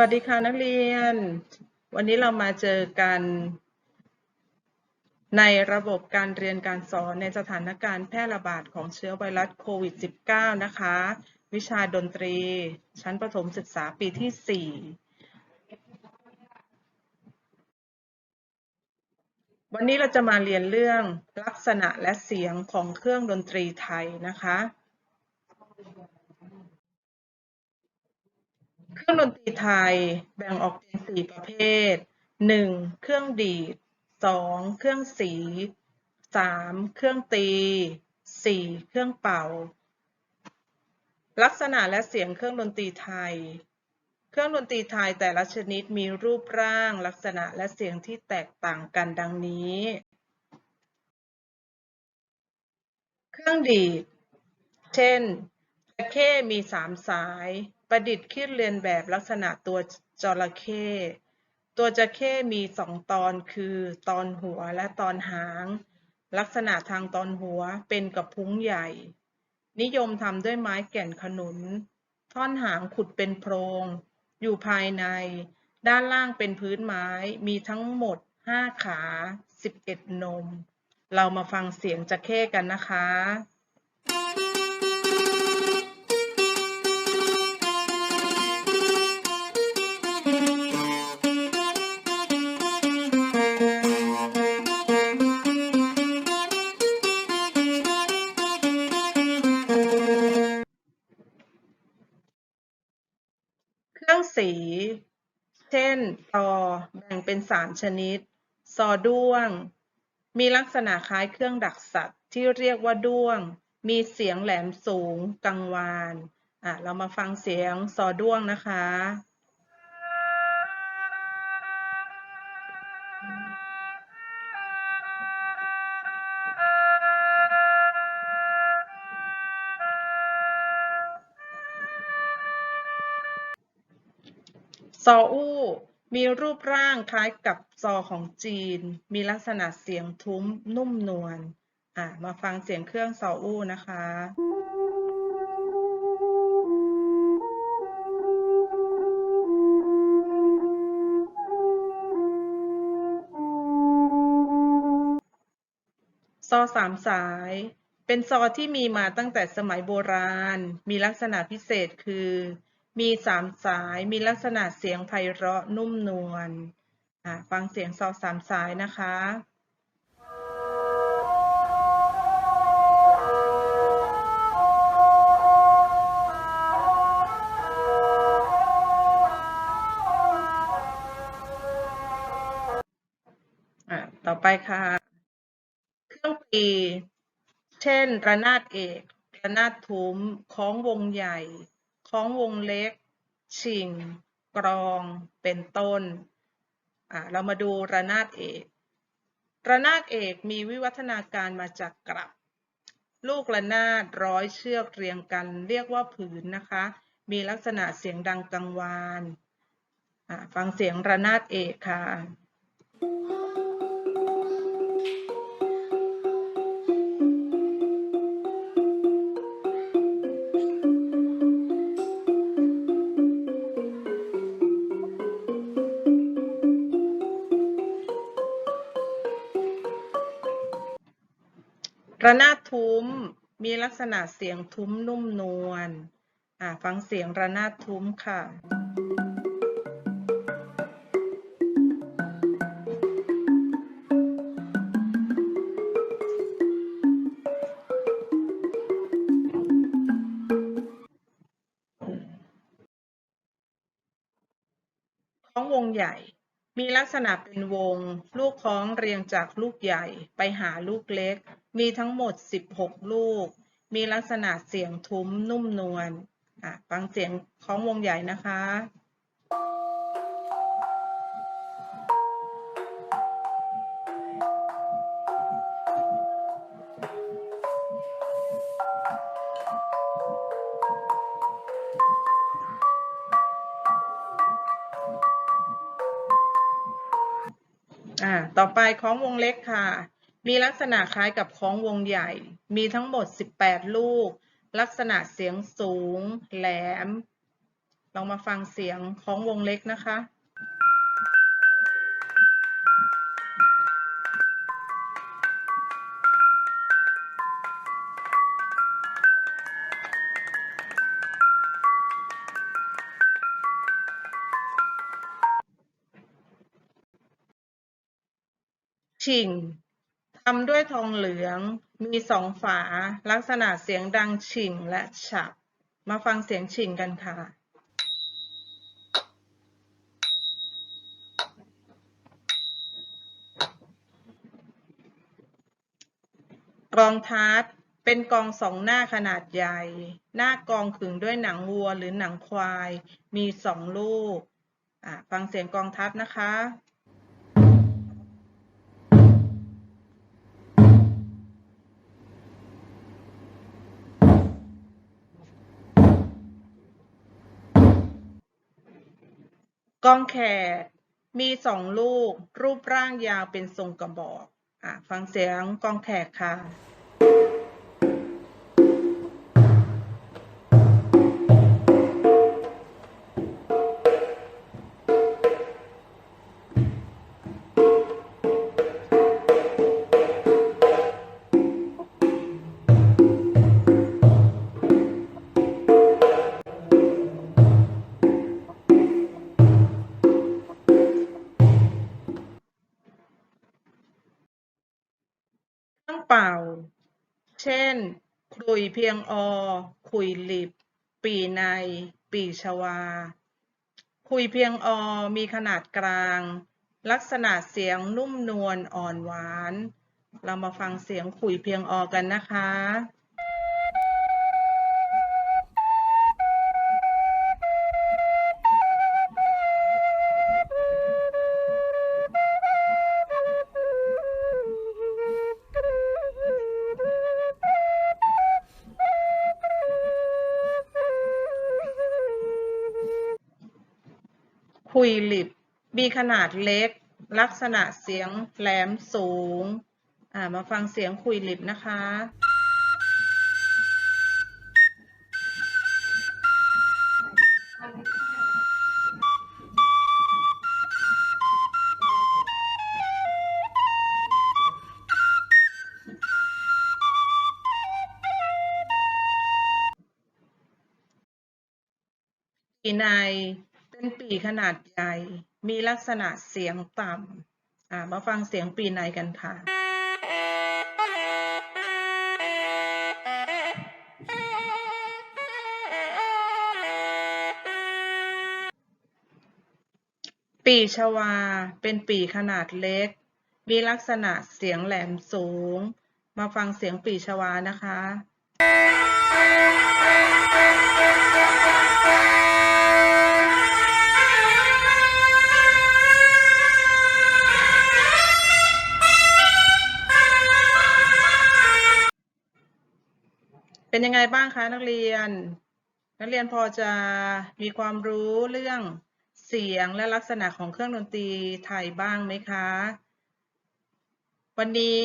วัสดีค่ะนักเรียน วันนี้เรามาเจอกัน ในระบบการเรียนการสอนในสถานการณ์แพร่ระบาดของเชื้อไวรัสโควิด -19 นะคะ วิชาดนตรี ชั้นประถมศึกษาปีที่ 4 วันนี้เราจะมาเรียนเรื่องลักษณะและเสียงของเครื่องดนตรีไทยนะคะ เค รื่องดนตรีไทยแบ่งออกเป็นสี่ประเภท 1. เครื่องดีด 2. เครื่องสี 3. เครื่องตี 4. เครื่องเป่า ลักษณะและเสียงเครื่องดนตรีไทย เครื่องดนตรีไทยแต่ละชนิดมีรูปร่าง ลักษณะและเสียงที่แตกต่างกันดังนี้ เครื่องดีด เช่นจระเข้มีสามสาย ประดิษฐ์คิดเรียนแบบลักษณะตัวจระเข้ ตัวจระเข้มีสองตอนคือตอนหัวและตอนหาง ลักษณะทางตอนหัวเป็นกับพุ้งใหญ่ นิยมทำด้วยไม้แก่นขนุน ท่อนหางขุดเป็นโพรง อยู่ภายใน ด้านล่างเป็นพื้นไม้ มีทั้งหมด 5 ขา 11 นม เรามาฟังเสียงจระเข้กันนะคะ สี เช่นตอแบ่งเป็นสามชนิด ซอด้วง มีลักษณะคล้ายเครื่องดักสัตว์ที่เรียกว่าด้วง มีเสียงแหลมสูงกังวาน อะ เรามาฟังเสียงซอด้วงนะคะ ซออู้ มีรูปร่างคล้ายกับซอของจีน มีลักษณะเสียงทุ้มนุ่มนวล อะ มาฟังเสียงเครื่องซออู้นะคะซอสามสาย เป็นซอที่มีมาตั้งแต่สมัยโบราณ มีลักษณะพิเศษคือ มีสามสาย มีลักษณะเสียงไพเราะนุ่มนวลฟังเสียงซอสามสายนะคะต่อไปค่ะ เครื่องตีเช่น ระนาดเอก ระนาดทุ้มคล้องวงใหญ่ คล้องวงเล็ก ชิง กรอง เป็นต้น เรามาดูระนาดเอก ระนาดเอกมีวิวัฒนาการมาจากกลับ ลูกระนาดร้อยเชือกเรียงกัน เรียกว่าผืนนะคะ มีลักษณะเสียงดังกังวาน ฟังเสียงระนาดเอกค่ะ ระนาดทุ้มมีลักษณะเสียงทุ้มนุ่มนวลฟังเสียงระนาดทุ้มค่ะคล้องวงใหญ่ มีลักษณะเป็นวง ลูกคล้องเรียงจากลูกใหญ่ไปหาลูกเล็ก มีทั้งหมด 16 ลูก มีลักษณะเสียงทุ้มนุ่มนวลฟังเสียงคล้องวงใหญ่นะคะ อ่า ต่อไปคล้องวงเล็กค่ะ มีลักษณะคล้ายกับคล้องวงใหญ่ มีทั้งหมด 18 ลูก ลักษณะเสียงสูง แหลม ลองมาฟังเสียงของวงเล็กนะคะ ฉิ่งทำด้วยทองเหลือง มีสองฝา ลักษณะเสียงดังฉิ่งและฉับ มาฟังเสียงฉิ่งกันค่ะกองทัดเป็นกองสองหน้าขนาดใหญ่ หน้ากองขึงด้วยหนังวัวหรือหนังควาย มีสองลูก ฟังเสียงกองทัดนะคะ กองแขกมีสองลูก รูปร่างยาวเป็นทรงกระบอก อะ ฟังเสียงกองแขกค่ะ ช่นคลุยเพียงอ คุยหลิบ ปีใน ปีชวา คุยเพียงอ มีขนาดกลาง ลักษณะเสียงนุ่มนวลอ่อนหวาน เรามาฟังเสียงคุยเพียงอกันนะคะ คุยหลิบมีขนาดเล็ก ลักษณะเสียงแหลมสูงอ่ามาฟังเสียงคุยหลิบนะคะใน เป็นปีขนาดใหญ่ มีลักษณะเสียงต่ำมาฟังเสียงปีในกันค่ะปีชวาเป็นปีขนาดเล็ก มีลักษณะเสียงแหลมสูง มาฟังเสียงปีชวานะคะ เป็นยังไงบ้างคะนักเรียน นักเรียนพอจะมีความรู้เรื่องเสียงและลักษณะของเครื่องดนตรีไทยบ้างไหมคะ วันนี้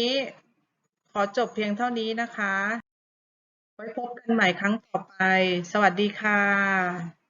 ขอจบเพียงเท่านี้นะคะ ไว้พบกันใหม่ครั้งต่อไป สวัสดีค่ะ